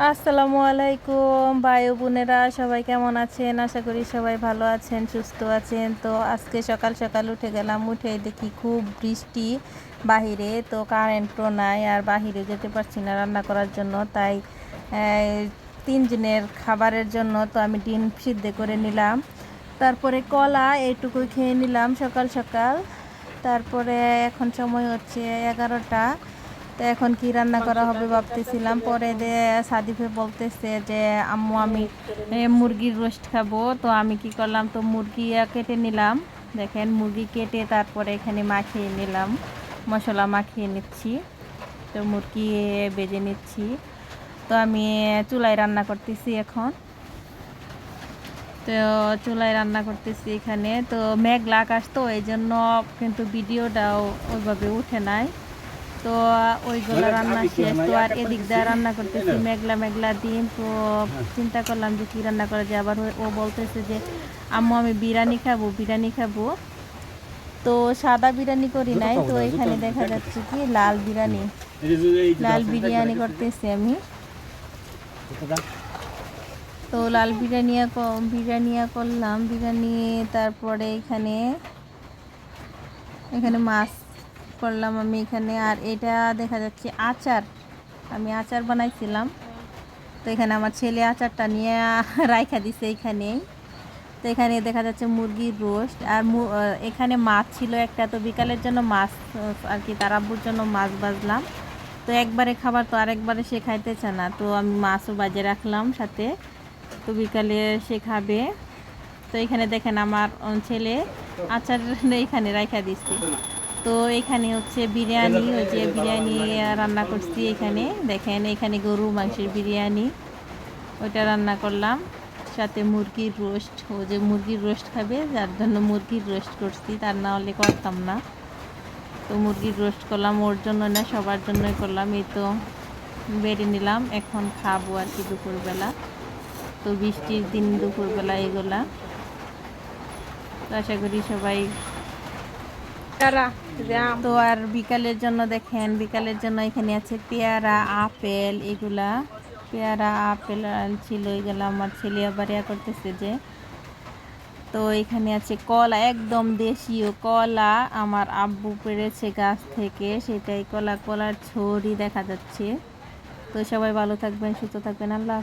আসসালামু আলাইকুম, ভাই বোনেরা, সবাই কেমন আছেন? আশা করি সবাই ভালো আছেন, সুস্থ আছেন। তো আজকে সকাল সকাল উঠে গেলাম, উঠে দেখি খুব বৃষ্টি বাহিরে, তো কারেন্টও নাই, আর বাহিরে যেতে পারছি না রান্না করার জন্য। তাই তিনজনের খাবারের জন্য তো আমি ডিম সিদ্ধ করে নিলাম। তারপরে কলা এইটুকু খেয়ে নিলাম সকাল সকাল। তারপরে এখন সময় হচ্ছে এগারোটা। তো এখন কি রান্না করা হবে ভাবতেছিলাম। পরে সাদিফে বলতেছে যে, আম্মু, আমি মুরগির রোস্ট খাব। তো আমি কি করলাম, তো মুরগি কেটে নিলাম। দেখেন, মুরগি কেটে তারপরে এখানে মাখিয়ে নিলাম। মশলা মাখিয়ে নিচ্ছি। তো মুরগি বেজে নিচ্ছি। তো আমি চুলায় রান্না করতেছি এখন। তো চুলায় রান্না করতেছি এখানে। তো মেঘলা আকাশ তো এই জন্য কিন্তু ভিডিওটাও ওইভাবে উঠে নাই। তো ওইগুলো রান্না শেষ তো আর এদিক দিয়ে রান্না করতেছি মেঘলা মেঘলা দিন তো চিন্তা করলাম যে কী রান্না করা যায়। আবার ও- ও বলতেছে যে আম্মু আমি বিরিয়ানি খাব বিরিয়ানি খাব। তো সাদা বিরিয়ানি করি নাই তো এখানে দেখা যাচ্ছে কি লাল বিরিয়ানি। লাল বিরিয়ানি করতেছি আমি। তো লাল বিরিয়ানি বিরিয়ানি করলাম বিরিয়ানি তারপরে এখানে এখানে মাছ করলাম আমি এখানে, আর এটা দেখা যাচ্ছে আচার। আমি আচার বানাইছিলাম। তো এখানে আমার ছেলে আচারটা নিয়ে রাইখা দিছে এখানেই। তো এখানে দেখা যাচ্ছে মুরগির রোস্ট। আর এখানে মাছ ছিল একটা। তো বিকালের জন্য মাছ আর কি তার আব্বুর জন্য মাছ বাজলাম। তো একবারে খাবার তো আরেকবারে সে খাইতেছে না। তো আমি মাছও বাজে রাখলাম সাথে। তো বিকালে সে খাবে। তো এখানে দেখেন আমার ছেলে আচার এখানে রাখা দিচ্ছে তো এখানে হচ্ছে বিরিয়ানি, ওই যে বিরিয়ানি রান্না করছি এখানে। দেখেন, এখানে গরু মাংসের বিরিয়ানি ওটা রান্না করলাম। সাথে মুরগির রোস্ট, ও যে মুরগির রোস্ট খাবে, যার জন্য মুরগির রোস্ট করছি, তার না হলে করতাম না। তো মুরগির রোস্ট করলাম, ওর জন্য না, সবার জন্যই করলাম। এই তো বেড়ে নিলাম, এখন খাব আর কি দুপুরবেলা। তো বৃষ্টির দিন দুপুরবেলা এগুলা। তো আশা করি সবাই তো আর বিকালের জন্য দেখেন, বিকালের জন্য এখানে আছে পেয়ারা, আপেল, এগুলা। পেয়ারা, আপেল ছিল এগুলো আমার ছেলে আবার ইয়া করতেছে যে, তো এখানে আছে কলা, একদম দেশীয় কলা। আমার আব্বু পেরেছে গাছ থেকে, সেটাই কলা, কলার ছড়ি দেখা যাচ্ছে। তো সবাই ভালো থাকবেন, সুস্থ থাকবেন, আল্লাহ।